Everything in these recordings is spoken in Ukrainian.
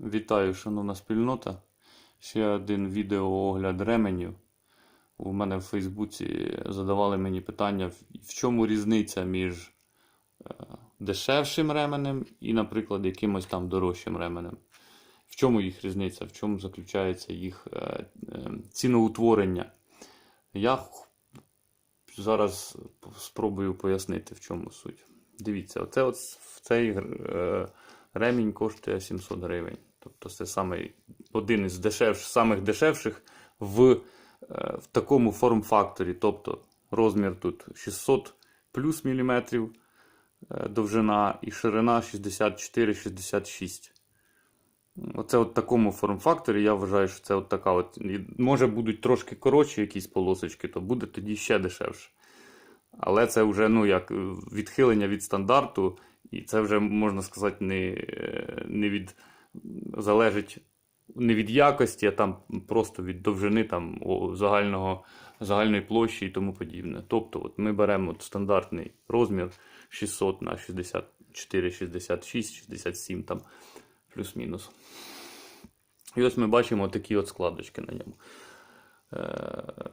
Вітаю, шановна спільнота. Ще один відеоогляд ременів. У мене в Фейсбуці задавали мені питання, в- чому різниця між е, дешевшим ременем і, наприклад, якимось там дорожчим ременем. В чому їх різниця, в чому заключається їх е, е, ціноутворення. Я зараз спробую пояснити, в чому суть. Дивіться, оце от в цей ремінь коштує 700 гривень. Тобто це самий, один із дешевш, самих дешевших в, е, в такому форм-факторі. Тобто розмір тут 600 плюс міліметрів е, довжина і ширина 64-66. Оце от такому форм-факторі я вважаю, що це от така от. Може будуть трошки коротші якісь полосочки, то буде тоді ще дешевше. Але це вже ну, як відхилення від стандарту, і це вже можна сказати не, е, не від залежить не від якості, а там просто від довжини там, загального, загальної площі і тому подібне. Тобто, от ми беремо от стандартний розмір 600 на 64, 66, 67 там плюс-мінус. І ось ми бачимо такі от складочки на ньому. Е,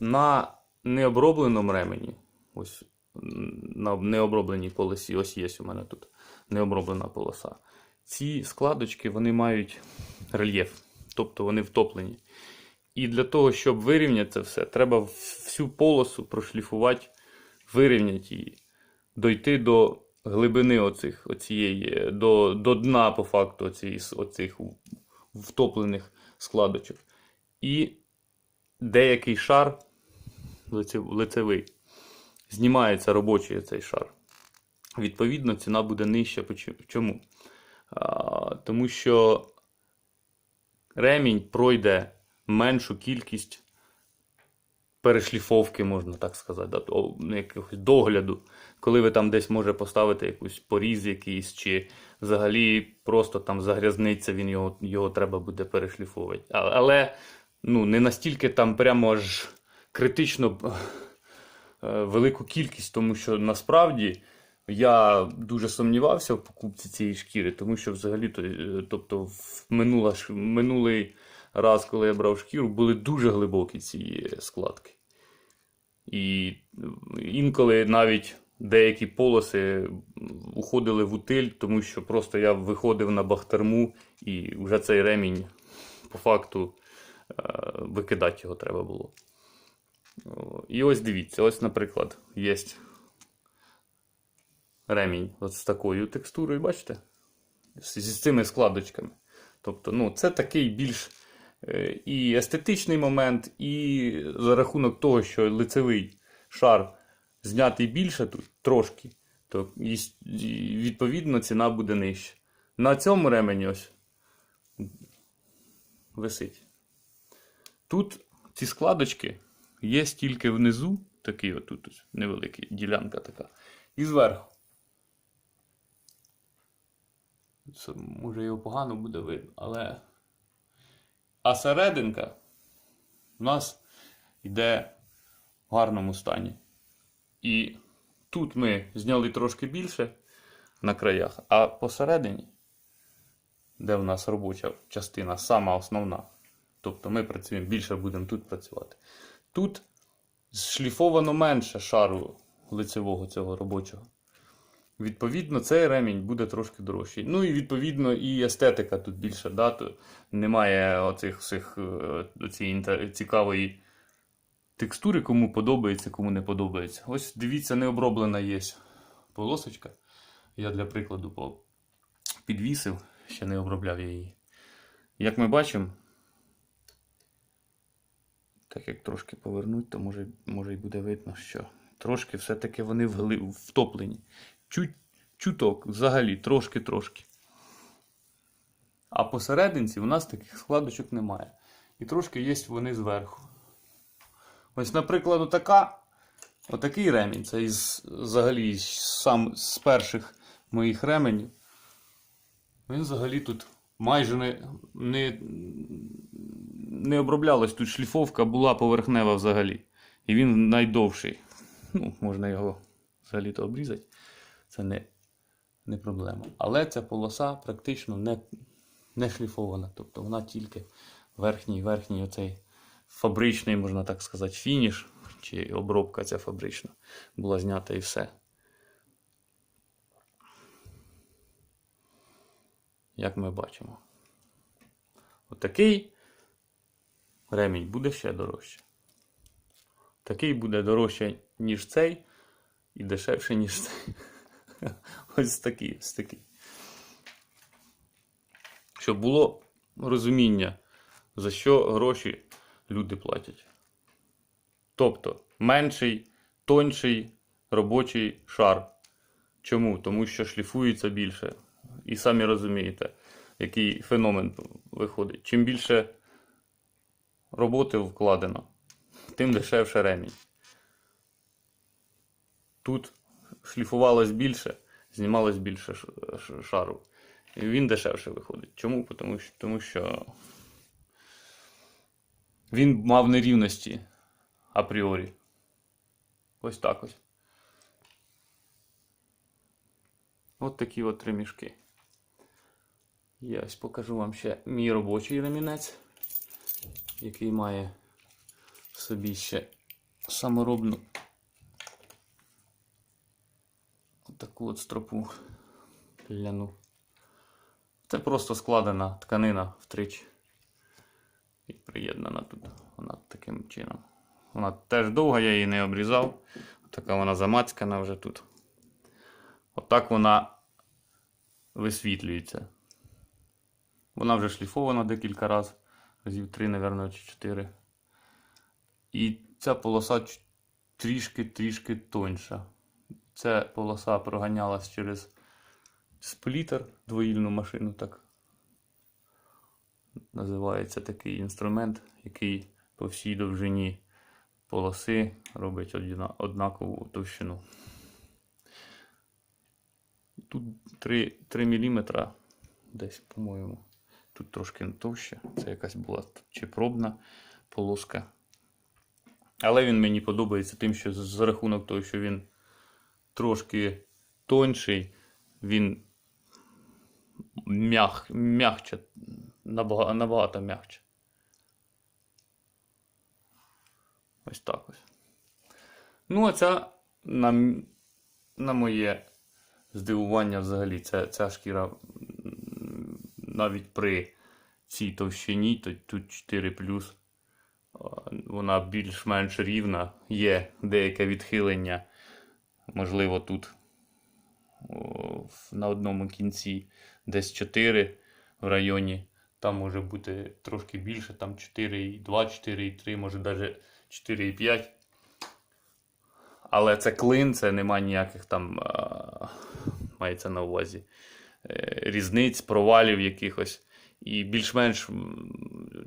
на необробленому ремені, ось на необробленій полосі, ось є у мене тут необроблена полоса. Ці складочки вони мають рельєф, тобто вони втоплені. І для того, щоб вирівняти це все, треба всю полосу прошліфувати, вирівняти її, дойти до глибини оцих, оцієї, до, до дна, по факту, оцієї, оцих втоплених складочок. І деякий шар лицевий знімається робочий цей шар. Відповідно, ціна буде нижча. Чому? Тому що ремінь пройде меншу кількість перешліфовки, можна так сказати, ну, якогось догляду, коли ви там десь може поставити якийсь поріз якийсь, чи взагалі просто там загрязниться, він його, його треба буде перешліфовувати. Але ну, не настільки там прямо аж критично е, велику кількість, тому що насправді. Я дуже сумнівався в покупці цієї шкіри, тому що взагалі, е, тобто, в минула, минулий раз, коли я брав шкіру, були дуже глибокі ці складки. І інколи навіть деякі полоси уходили в утиль, тому що просто я виходив на бахтерму і вже цей ремінь по факту е, викидати його треба було. І ось дивіться, ось, наприклад, є ремінь от з такою текстурою, бачите? З, з цими складочками. Тобто, ну, це такий більш е, і естетичний момент, і за рахунок того, що лицевий шар знятий більше тут трошки, то відповідно ціна буде нижча. На цьому ремені ось висить. Тут ці складочки є тільки внизу, такий отут невеликий ділянка така, і зверху. Це, може його погано буде видно, але. А серединка у нас йде в гарному стані. І тут ми зняли трошки більше на краях, а посередині, де в нас робоча частина, сама основна. Тобто ми працюємо більше будемо тут працювати. Тут зшліфовано менше шару лицевого цього робочого. Відповідно, цей ремінь буде трошки дорожчий. Ну і відповідно і естетика тут більше. Да? Немає оцих всіх е, цієї цікавої текстури, кому подобається, кому не подобається. Ось дивіться, необроблена є полосочка. Я для прикладу підвісив, ще не обробляв я її. Як ми бачимо, так як трошки повернуть, то може, може і буде видно, що трошки все-таки вони втоплені. Чуть, чуток, взагалі, трошки-трошки. А посерединці у нас таких складочок немає. І трошки є вони зверху. Ось, наприклад, отака, отакий ремінь. Це із, взагалі сам з перших моїх ременів. Він взагалі тут майже не, не, не оброблялась тут шліфовка, була поверхнева взагалі. І він найдовший. Ну, можна його взагалі-то обрізати. Це не, не проблема. Але ця полоса практично не, не шліфована. Тобто вона тільки верхній, верхній оцей фабричний, можна так сказати, фініш, чи обробка ця фабрична була знята і все. Як ми бачимо. Отакий ремінь буде ще дорожче. Такий буде дорожче, ніж цей, і дешевше, ніж цей. Ось такий, ось такий. Щоб було розуміння, за що гроші люди платять. Тобто менший, тонший робочий шар. Чому? Тому що шліфується більше. І самі розумієте, який феномен виходить. Чим більше роботи вкладено, тим дешевше ремінь. Тут шліфувалось більше, знімалось більше шару. І він дешевше виходить. Чому? Тому що, тому що він мав нерівності апріорі. Ось так ось. От такі от три мішки. Я ось покажу вам ще мій робочий ремінець, який має в собі ще саморобну таку от стропу ляну. Це просто складена тканина втричі. І приєднана тут. Вона таким чином. Вона теж довга, я її не обрізав. Така вона замацькана вже тут. Отак вона висвітлюється. Вона вже шліфована декілька разів. Разів три, мабуть, чи чотири. І ця полоса трішки-трішки тоньша. Ця полоса проганялась через сплітер, двоїльну машину, так називається такий інструмент, який по всій довжині полоси робить однакову товщину. Тут 3, 3 мм десь, по-моєму. Тут трошки товще. Це якась була чи пробна полоска. Але він мені подобається тим, що за рахунок того, що він трошки тонший, він м'яг, м'ягче, набагато, набагато м'ягче. Ось так ось. Ну, а ця на, на моє здивування взагалі, ця, ця шкіра навіть при цій товщині, то тут 4 вона більш-менш рівна. Є деяке відхилення. Можливо, тут на одному кінці десь 4 в районі. Там може бути трошки більше, там 4,2, 4,3, може навіть 4,5. Але це клин, це нема ніяких там, а, мається на увазі, е, різниць, провалів якихось. І більш-менш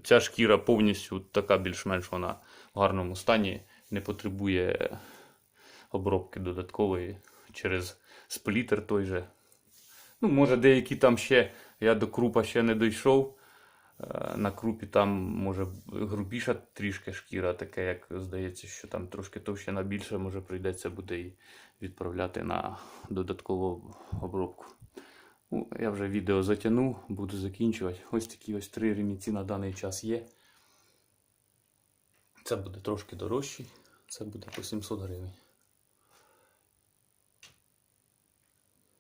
ця шкіра повністю така більш-менш вона в гарному стані, не потребує обробки додаткової через сплітер той же. Ну, може, деякі там ще, я до крупа ще не дійшов. Е, На крупі там може грубіша трішки шкіра, таке, як здається, що там трошки товщина більше, може прийдеться буде і відправляти на додаткову обробку. Ну, я вже відео затягнув, буду закінчувати. Ось такі ось три ремінці на даний час є. Це буде трошки дорожчий, це буде по 700 гривень.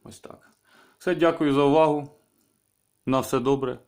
Ось так. Все, дякую за увагу. На все добре.